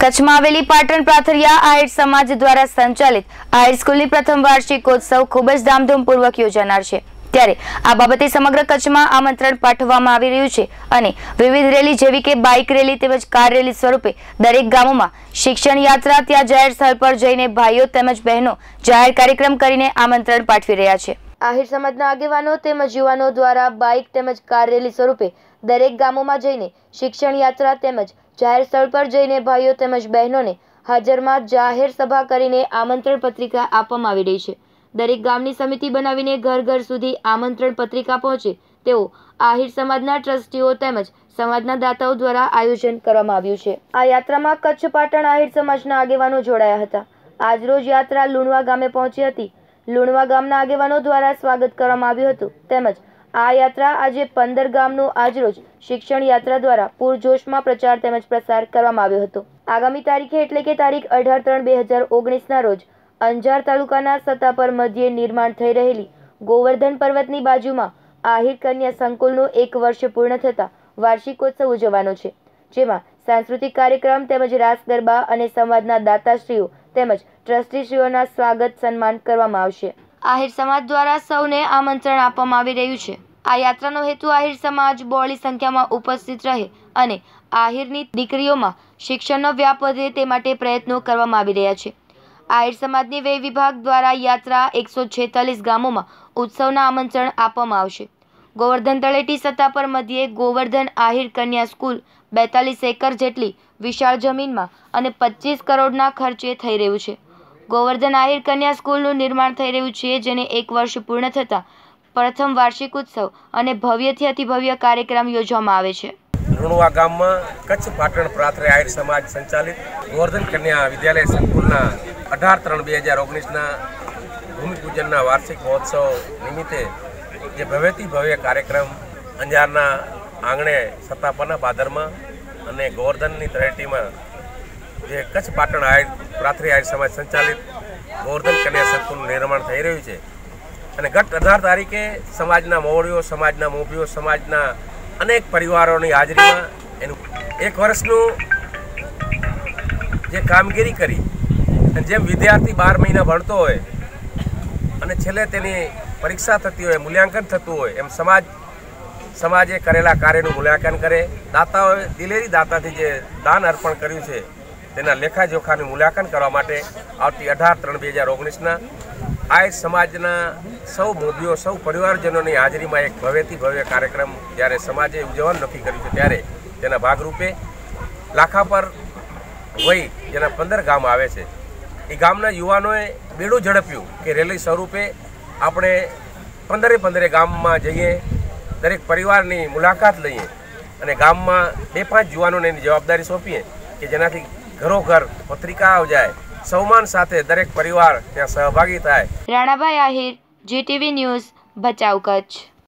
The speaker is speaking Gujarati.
કચ્છમાં આવેલી પાટણ પ્રાથરિયા આહિર સમાજ દ્વારા સંચાલિત આહિર સ્કૂલની પ્રથમ વાર્ષિકોત્સવ ખૂબ જ ધામધૂમપૂર્વક યોજાનાર છે. ત્યારે આ બાબતે સમગ્ર કચ્છમાં આમંત્રણ પાઠવવામાં આવી રહ્યું છે અને વિવિધ રેલી જેવી કે બાઇક રેલી તેમજ કાર રેલી સ્વરૂપે દરેક ગામોમાં શિક્ષણ યાત્રા ત્યાં જાહેર સ્થળ પર જઈને ભાઈઓ તેમજ બહેનો જાહેર કાર્યક્રમ કરીને આમંત્રણ પાઠવી રહ્યા છે. આહિર સમાજના આગેવાનો તેમજ યુવાનો દ્વારા બાઇક તેમજ કાર રેલી સ્વરૂપે દરેક ગામોમાં જઈને શિક્ષણ યાત્રા તેમજ જાહેર સ્થળ પર જઈને ભાઈઓ તેમજ બહેનોને હાજરમાં જાહેર સભા કરીને આમંત્રણ પત્રિકા આપવામાં આવી રહી છે. દરેક ગામની સમિતિ બનાવીને ઘર ઘર સુધી આમંત્રણ પત્રિકા પહોંચે તેવો આહિર સમાજના ટ્રસ્ટીઓ તેમજ સમાજના દાતાઓ દ્વારા આયોજન કરવામાં આવ્યું છે. આ યાત્રામાં કચ્છ પાટણ આહિર સમાજના આગેવાનો જોડાયા હતા. આજરોજ યાત્રા લુણવા ગામે પહોંચી હતી. લુણવા ગામના આગેવાનો દ્વારા સ્વાગત કરવામાં આવ્યું હતું તેમજ આ યાત્રા આજે પંદર ગામનું આજરોજ શિક્ષણ યાત્રા દ્વારા પૂરજોશમાં પ્રચાર તેમજ પ્રસાર કરવામાં આવ્યો હતો. આગામી તારીખે એટલે કે તારીખ અઢાર ત્રણ બે હજાર ઓગણીસના રોજ અંજાર તાલુકાના સત્તાપર મધ્યે નિર્માણ થઈ રહેલી ગોવર્ધન પર્વતની બાજુમાં આહિર કન્યા સંકુલનું એક વર્ષ પૂર્ણ થતાં વાર્ષિકોત્સવ ઉજવવાનો છે. જેમાં સાંસ્કૃતિક કાર્યક્રમ તેમજ રાસ ગરબા અને સંવાદના દાતાશ્રીઓ તેમજ ટ્રસ્ટીશ્રીઓના સ્વાગત સન્માન કરવામાં આવશે. આહિર સમાજ દ્વારા સૌને આમંત્રણ આપવામાં આવી રહ્યું છે. આ યાત્રાનો હેતુ આહિર સમાજ બોળી સંખ્યામાં ઉપસ્થિત રહે અને આહિરની દીકરીઓમાં શિક્ષણનો વ્યાપ વધે તે માટે પ્રયત્નો કરવામાં આવી રહ્યા છે. આહિર સમાજની વે વિભાગ દ્વારા યાત્રા એકસો છેતાલીસ ગામોમાં ઉત્સવના આમંત્રણ આપવામાં આવશે. ગોવર્ધન તળેટી સત્તા પર મધ્યે ગોવર્ધન આહિર કન્યા સ્કૂલ બેતાલીસ એકર જેટલી વિશાળ જમીનમાં અને પચીસ કરોડના ખર્ચે થઈ રહ્યું છે. ગોવર્ધન આહિર કન્યા સ્કૂલનું નિર્માણ થઈ રહ્યું છે, જેને એક વર્ષ પૂર્ણ થતાં પ્રથમ વાર્ષિક ઉત્સવ અને ભવ્યથી અતિભવ્ય કાર્યક્રમ યોજવામાં આવે છે. લુણવા ગામમાં કચ્છ પાટણ પ્રાથરે આહિર સમાજ સંચાલિત ગોવર્ધન કન્યા વિદ્યાલય સંકુલના અઢાર ત્રણ બે હજાર ઓગણીસના ભૂમિપૂજનના વાર્ષિક મહોત્સવ નિમિત્તે જે ભવ્યથી ભવ્ય કાર્યક્રમ અંજારના આંગણે સત્તાપરના ભાદરમાં અને ગોવર્ધનની તળેટીમાં જે કચ્છ પાટણ આહિર પ્રાથમિક આર્ય સમાજ સંચાલિત ગોવર્ધન કન્યા સંકુલનું નિર્માણ થઈ રહ્યું છે. અને ગત અઢાર તારીખે સમાજના મોવડીઓ, સમાજના મોભીઓ, સમાજના અનેક પરિવારોની હાજરીમાં એનું એક વર્ષનું જે કામગીરી કરી અને જેમ વિદ્યાર્થી બાર મહિના ભણતો હોય અને છેલ્લે તેની પરીક્ષા થતી હોય, મૂલ્યાંકન થતું હોય, એમ સમાજ, સમાજે કરેલા કાર્યનું મૂલ્યાંકન કરે, દાતાઓએ દિલેરી દાતાથી જે દાન અર્પણ કર્યું છે તેના લેખાજોખાનું મૂલ્યાંકન કરવા માટે આવતી અઢાર ત્રણ બે હજાર ઓગણીસના આ સમાજના સૌ મોદીઓ, સૌ પરિવારજનોની હાજરીમાં એક ભવ્યથી ભવ્ય કાર્યક્રમ જ્યારે સમાજે ઉજવવાનું નક્કી કર્યું છે ત્યારે તેના ભાગરૂપે લાખા પર વહી જેના પંદર ગામ આવે છે. એ ગામના યુવાનોએ બેડું ઝડપ્યું કે રેલી સ્વરૂપે આપણે પંદરે પંદરે ગામમાં જઈએ, દરેક પરિવારની મુલાકાત લઈએ અને ગામમાં બે પાંચ યુવાનોને એની જવાબદારી સોંપીએ કે જેનાથી ઘરોઘર પત્રિકા જાય સૌમાન સાથે દરેક પરિવાર ત્યાં સહભાગી થાય. Ranabhai Ahir, GTV news, Bhachau Kutch.